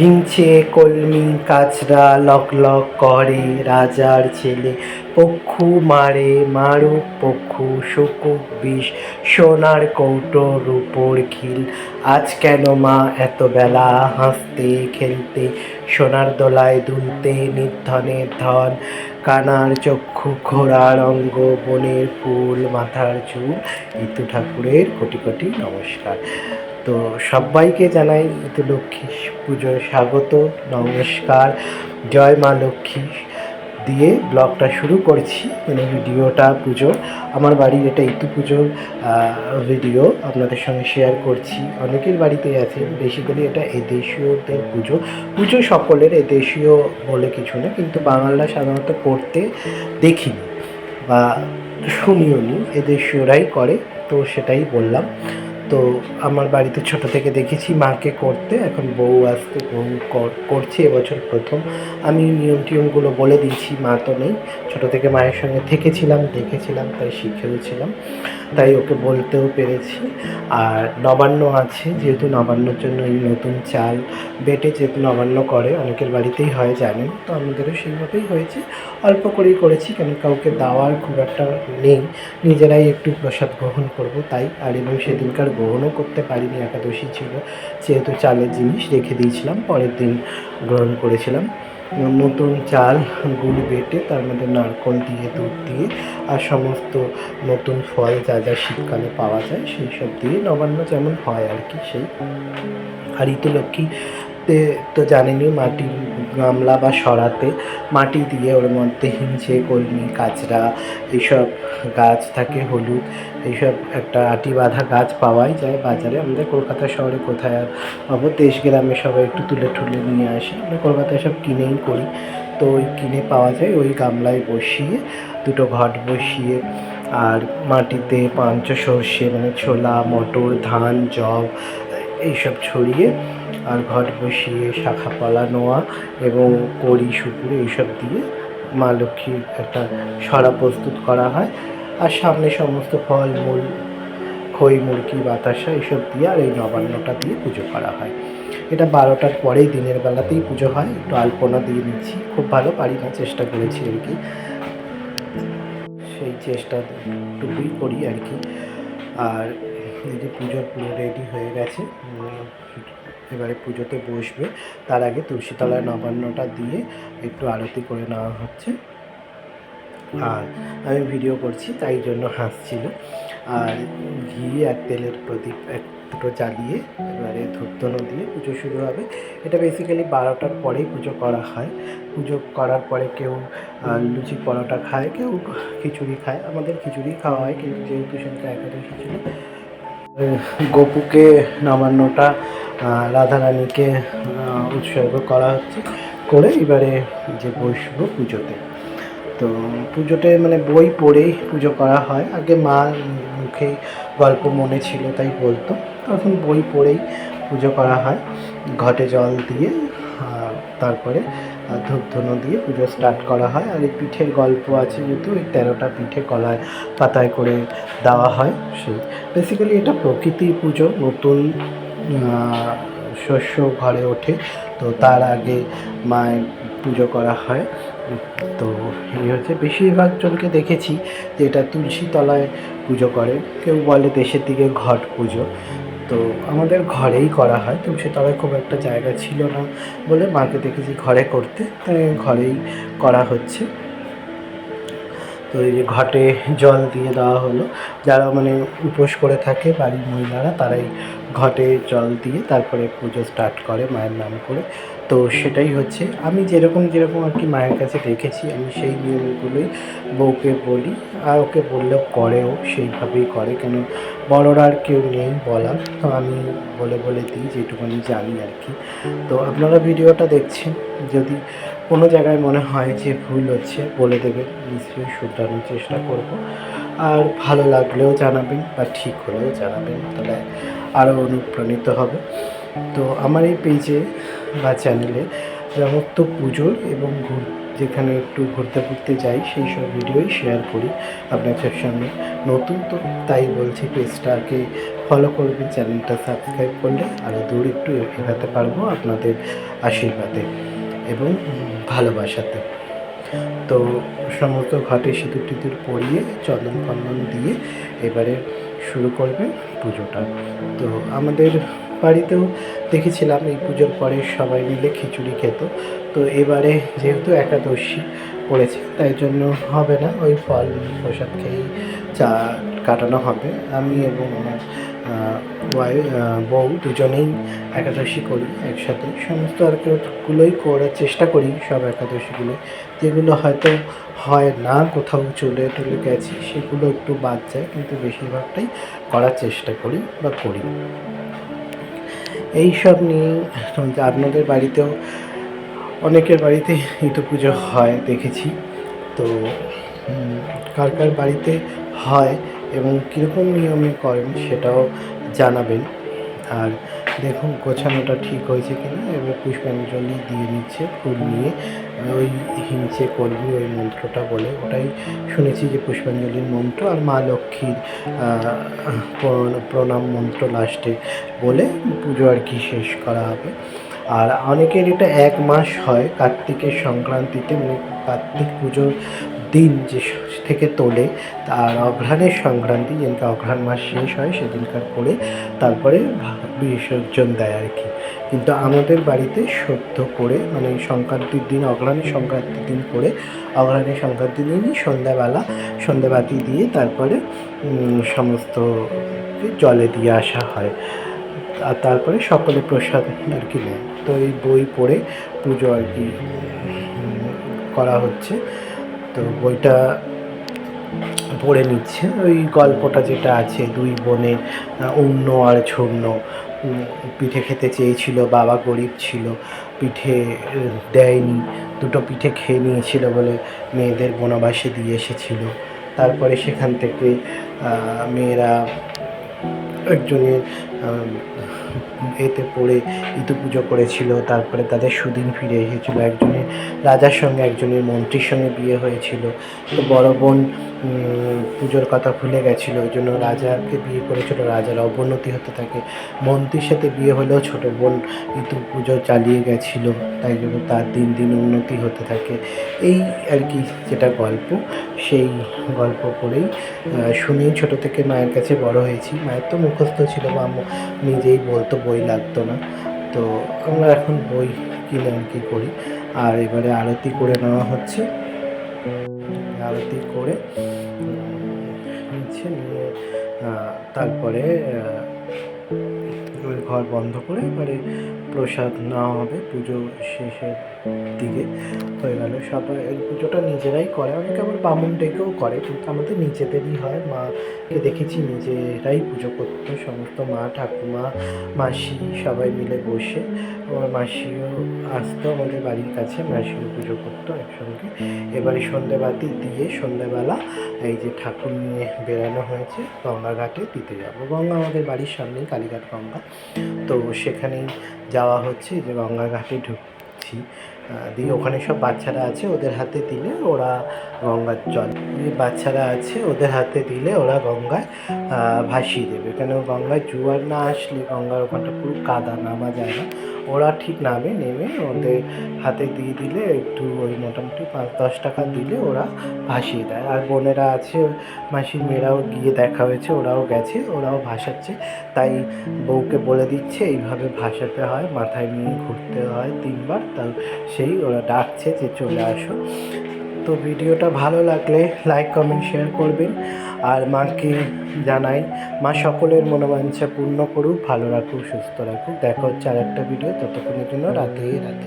হিংচে কলমি Kachra lock lock করে রাজার ছেলে। পক্ষু মারে, মারুক পক্ষু, শুকুক বিষ, সোনার কৌটো রূপোর খিল। আজ কেন মা এত বেলা হাসতে খেলতে? সোনার দোলায় দুলতে নির্ধনের ধন। কানার চক্ষু ঘোড়ার অঙ্গ বনের ফুল, মাথার চুল। ইতু ঠাকুরের কোটি কোটি নমস্কার। তো সবাইকে জানাই ইতু লক্ষ্মী পুজোর স্বাগত, নমস্কার, জয় মা লক্ষ্মী দিয়ে ব্লগটা শুরু করছি। মানে ভিডিওটা, পুজো, আমার বাড়ির এটা ইতু পুজোর ভিডিও আপনাদের সঙ্গে শেয়ার করছি। অনেকের বাড়িতেই আছে বেসিক্যালি এটা এদেশীয়দের পুজো। পুজো সকলের এদেশীয় বলে কিছু না, কিন্তু বাঙালরা সাধারণত করতে দেখিনি বা শুনিও নি এদেশীয়রাই করে, তো সেটাই বললাম। তো আমার বাড়িতে ছোট থেকে দেখেছি মাকে করতে, এখন বউ আসতে বউ কর- করছে এবছর প্রথম। আমি নিয়ম টিয়মগুলো বলে দিয়েছি, মা তো নেই। ছোটো থেকে মায়ের সঙ্গে থেকেছিলাম, দেখেছিলাম, তাই শিখেওছিলাম। তাই ওকে বলতেও পেরেছি। আর নবান্ন আছে, যেহেতু নবান্নর জন্য এই নতুন চাল বেটে যেহেতু নবান্ন করে, অনেকের বাড়িতেই হয়, জানেন। তো আমাদেরও সেইভাবেই হয়েছে। অল্প করেই করেছি, কেন কাউকে দেওয়ার খুব একটা নেই। নিজেরাই একটু প্রসাদ গ্রহণ করব, তাই। আর এবং সেদিনকার গ্রহণও করতে পারিনি, একাদশী ছিল। যেহেতু চালের জিনিস রেখে দিয়েছিলাম, পরের দিন গ্রহণ করেছিলাম। নতুন চাল গুড় বেটে তার মধ্যে নারকল দিয়ে, দুধ দিয়ে আর সমস্ত নতুন ফল যা যা শীতকালে পাওয়া যায়, সেই সব দিয়ে নবান্ন যেমন হয় আর কি সেই। আর ঋতুলক্ষ্মী তে তো জানেনই, মাটি গামলা বা সরাতে মাটি দিয়ে ওর মধ্যে হিংচে, কলমি, কাঁচরা এইসব গাছ থাকে, হলুদ এইসব একটা আটি বাঁধা গাছ পাওয়াই যায় বাজারে। আমাদের কলকাতা শহরে কোথায় আর পাবো? দেশ গ্রামে সবাই একটু তুলে ঠুলে নিয়ে আসে। আমরা কলকাতায় সব কিনেই করি। তো ওই কিনে পাওয়া যায়, ওই গামলায় বসিয়ে দুটো ঘট বসিয়ে আর মাটিতে পাঞ্চ সর্ষে মানে ছোলা, মটর, ধান, জব এইসব ছড়িয়ে আর ঘট বসিয়ে, শাখা পলা নোয়া এবং কড়ি, সুপুরি এইসব দিয়ে মা লক্ষ্মীর একটা সরা প্রস্তুত করা হয়। আর সামনে সমস্ত ফল, মূল, খই, মুরগি, বাতাসা এইসব দিয়ে আর এই নবান্নটা দিয়ে পুজো করা হয়। এটা বারোটার পরেই দিনের বেলাতেই পুজো হয়। একটু আলপনা দিয়ে নিচ্ছি। খুব ভালো পারি না, চেষ্টা করেছি আর কি। সেই চেষ্টা চেষ্টাটুকুই করি আর কি। আর এই যে পুজোর পুরো রেডি হয়ে গেছে এবারে পুজোতে বসবে। তার আগে তুলসীতলায় নবান্নটা দিয়ে একটু আরতি করে নেওয়া হচ্ছে। আর আমি ভিডিও করছি, তাই জন্য হাসছিল। আর ঘি আর তেলের প্রদীপ এক দুটো জ্বালিয়ে এবারে ধূপধনো দিয়ে পুজো শুরু হবে। এটা বেসিক্যালি বারোটার পরেই পুজো করা হয়। পুজো করার পরে কেউ লুচি পরোটা খায়, কেউ খিচুড়ি খায়। আমাদের খিচুড়ি খাওয়া হয়, কিন্তু যেহেতু সেদিনকে একাদশী ছিল গোপুকে নবান্নটা রাধারানীকে উৎসর্গ করা হচ্ছে। করে এবারে যে বসবো পুজোতে। তো পুজোতে মানে বই পড়েই পুজো করা হয়। আগে মা মুখে গল্প মনে ছিল তাই বলতো। তখন বই পড়েই পুজো করা হয়। ঘটে জল দিয়ে তারপরে ধূপধুনো দিয়ে পুজো স্টার্ট করা হয়। আর এই পিঠের গল্প আছে যেহেতু ওই তেরোটা পিঠে কলায় পাতায় করে দেওয়া হয় সেই। বেসিক্যালি এটা প্রকৃতির পুজো, নতুন শস্য ঘরে ওঠে। তো তার আগে মায়ের পুজো করা হয়। তো এই হচ্ছে, বেশিরভাগ জনকে দেখেছি যে এটা তুলসী তলায় পুজো করে। কেউ বলে দেশের দিকে ঘট পুজো। তো আমাদের ঘরেই করা হয়, তো তলায় খুব একটা জায়গা ছিল না বলে মাকে দেখেছি ঘরে করতে তাই ঘরেই করা হচ্ছে। তো এই যে ঘটে জল দিয়ে দেওয়া হলো, যারা মানে উপোস করে থাকে বাড়ির মহিলারা তারাই ঘটে জল দিয়ে তারপরে পুজো স্টার্ট করে মায়ের নাম করে। তো সেটাই হচ্ছে। আমি যেরকম যেরকম আর কি মায়ের কাছে দেখেছি, আমি সেই নিয়মগুলোই বউকে বলি। আর ওকে বললেও করেও, সেইভাবেই করে। কেন বড়রা আর কেউ নেই বলার। তো আমি বলে বলে দিই, যেটুকুনি জানি আর কি। তো আপনারা ভিডিওটা দেখছেন, যদি কোনো জায়গায় মনে হয় যে ভুল হচ্ছে, বলে দেবেন। নিশ্চয়ই শুধরানোর চেষ্টা করব। আর ভালো লাগলেও জানাবেন বা ঠিক হলেও জানাবেন। তাহলে আরও অনুপ্রাণিত হবে। তো আমার এই পেজে বা চ্যানেলে সমস্ত পুজোর এবং ঘুর- যেখানে একটু ঘুরতে ঘুরতে যাই, সেই সব ভিডিওই শেয়ার করি আপনাদের সামনে। নতুন তো তাই বলছি পেজটাকে ফলো করবেন চ্যানেলটা সাবস্ক্রাইব করলে আরও দূর একটু এগাতে পারব আপনাদের আশীর্বাদে এবং ভালোবাসাতে। তো সমস্ত ঘাটে সিঁদুর টিঁদুর পরিয়ে চন্দন ফন্দন দিয়ে এবারে শুরু করবে পুজোটা। তো আমাদের বাড়িতেও দেখেছিলাম এই পুজোর পরে সবাই মিলে খিচুড়ি খেত। তো এবারে যেহেতু একাদশী পড়েছে, তাই জন্য হবে না, ওই ফল প্রসাদ খেয়েই চা কাটানো হবে। আমি এবং আমার বউ দুজনেই একাদশী করি একসাথে। সমস্ত একাদশীগুলোই করার চেষ্টা করি সব একাদশীগুলো। যেগুলো হয়তো হয় না, কোথাও চলে টলে গেছি, সেগুলো একটু বাদ যায়, কিন্তু বেশিরভাগটাই করার চেষ্টা করি বা করি। এই সব নিয়ে আপনাদের বাড়িতেও অনেকের বাড়িতে ইতো পুজো হয়, দেখেছি। তো কার কার বাড়িতে হয় এবং কীরকম নিয়মে করেন সেটাও জানাবেন। আর দেখুন, গোছানোটা ঠিক হয়েছে কিনা, এবার পুষ্পাঞ্জলি দিয়ে নিচ্ছে ফুল নিয়ে। ওই হিংসে করবি ওই মন্ত্রটা বলে, ওটাই শুনেছি যে পুষ্পাঞ্জলির মন্ত্র আর মা লক্ষ্মীর প্রণাম মন্ত্র লাস্টে বলে পুজো আর কি শেষ করা হবে। আর অনেকের এটা এক মাস হয় কার্তিকের সংক্রান্তিতে মানে কার্তিক পুজোর দিন যে থেকে তোলে আর অঘ্রাণের সংক্রান্তি, যেদিনকে অঘ্রাণ মাস শেষ হয়, সেদিনকার করে তারপরে বিসর্জন দেয় আর কি। কিন্তু আমাদের বাড়িতে সদ্য করে মানে সংক্রান্তির দিন অঘ্রাণের সংক্রান্তির দিন করে অঘ্রাণের সংক্রান্তির দিনই সন্ধ্যাবেলা সন্ধ্যাবাতি দিয়ে তারপরে সমস্ত জলে দিয়ে আসা হয়। আর তারপরে সকলে প্রসাদ আর কি নেয়। তো এই বই পড়ে পুজো আর কি করা হচ্ছে। তো বইটা পড়ে নিচ্ছে। ওই গল্পটা যেটা আছে দুই বোনে অন্য আর উম, পিঠে খেতে চেয়েছিল, বাবা গরিব ছিল, পিঠে দেয়নি, দুটো পিঠে খেয়ে নিয়েছিল বলে মেয়েদের বনবাসে দিয়ে এসেছিল। তারপরে সেখান থেকে মেয়েরা একজনের এতে পড়ে ইতু পুজো করেছিল তারপরে তাদের সুদিন ফিরে এসেছিল একজনের রাজার সঙ্গে একজনের মন্ত্রীর সঙ্গে বিয়ে হয়েছিল। তো বড় বোন পুজোর কথা ভুলে গেছিল ওই জন্য রাজাকে বিয়ে করেছিল রাজার অবনতি হতে থাকে। মন্ত্রীর সাথে বিয়ে হলেও ছোট বোন ইতু পুজো চালিয়ে গেছিল তাই জন্য তার দিন দিন উন্নতি হতে থাকে। এই আর কি যেটা গল্প সেই গল্প আহ, শুনেই ছোট থেকে মায়ের কাছে বড় হয়েছি। মায়ের তো মুখস্থ ছিল বা নিজেই নিজেই বলতো বই লাগতো না। তো আমরা এখন বই কিনে কি করি। আর এবারে আরতি করে নেওয়া হচ্ছে। আরতি করে নিচ্ছে নিয়ে তারপরে ঘর বন্ধ করে এবারে প্রসাদ নেওয়া হবে, পুজো শেষের দিকে হয়ে গেল। সবাই পুজোটা নিজেরাই করে, অনেকে আবার বামুন ডেকেও করে, কিন্তু আমাদের নিজেদেরই হয়। মাকে দেখেছি, নিজেরাই পুজো করতো। সমস্ত মা, ঠাকুমা, মাসি সবাই মিলে বসে আমার মাসিও আসতো আমাদের বাড়ির কাছে, মাসিও পুজো করতো একসঙ্গে। এবারে সন্ধেবাতি দিয়ে সন্ধেবেলা এই যে ঠাকুর নিয়ে বেরানো হয়েছে গঙ্গাঘাটে দিতে যাব। গঙ্গা আমাদের বাড়ির সামনেই, কালীঘাট গঙ্গা। তো সেখানেই যাওয়া হচ্ছে যে গঙ্গা ঘাটে ঢুকছি। দিয়ে ওখানে সব বাচ্চারা আছে, ওদের হাতে দিলে ওরা গঙ্গার জল। যে বাচ্চারা আছে, ওদের হাতে দিলে ওরা গঙ্গায় ভাসিয়ে দেবে। কেন গঙ্গায় জোয়ার না আসলে গঙ্গার ওখানটা পুরো কাদা, নামা যায় না। ওরা ঠিক নামে, নেমে ওদের হাতে দিয়ে দিলে একটু ওই মোটামুটি পাঁচ, দশ টাকা দিলে ওরা ভাসিয়ে দেয়। আর বোনেরা আছে, মাসির মেয়েরাও গিয়ে দেখা হয়েছে, ওরাও গেছে, ওরাও ভাসাচ্ছে। তাই বউকে বলে দিচ্ছে, এইভাবে ভাসাতে হয়, মাথায় নিয়ে ঘুরতে হয় তিনবার। তাই সেই ওরা ডাকছে যে, চলে আসো। তো ভিডিওটা ভালো লাগলে লাইক কমেন্ট শেয়ার করবেন। আর মাকে জানাই, মা সকলের মনোবাঞ্ছা পূর্ণ করুক, ভালো রাখুক, সুস্থ রাখুক। দেখা হচ্ছে আর একটা ভিডিও ততক্ষণের জন্য রাতে রাতে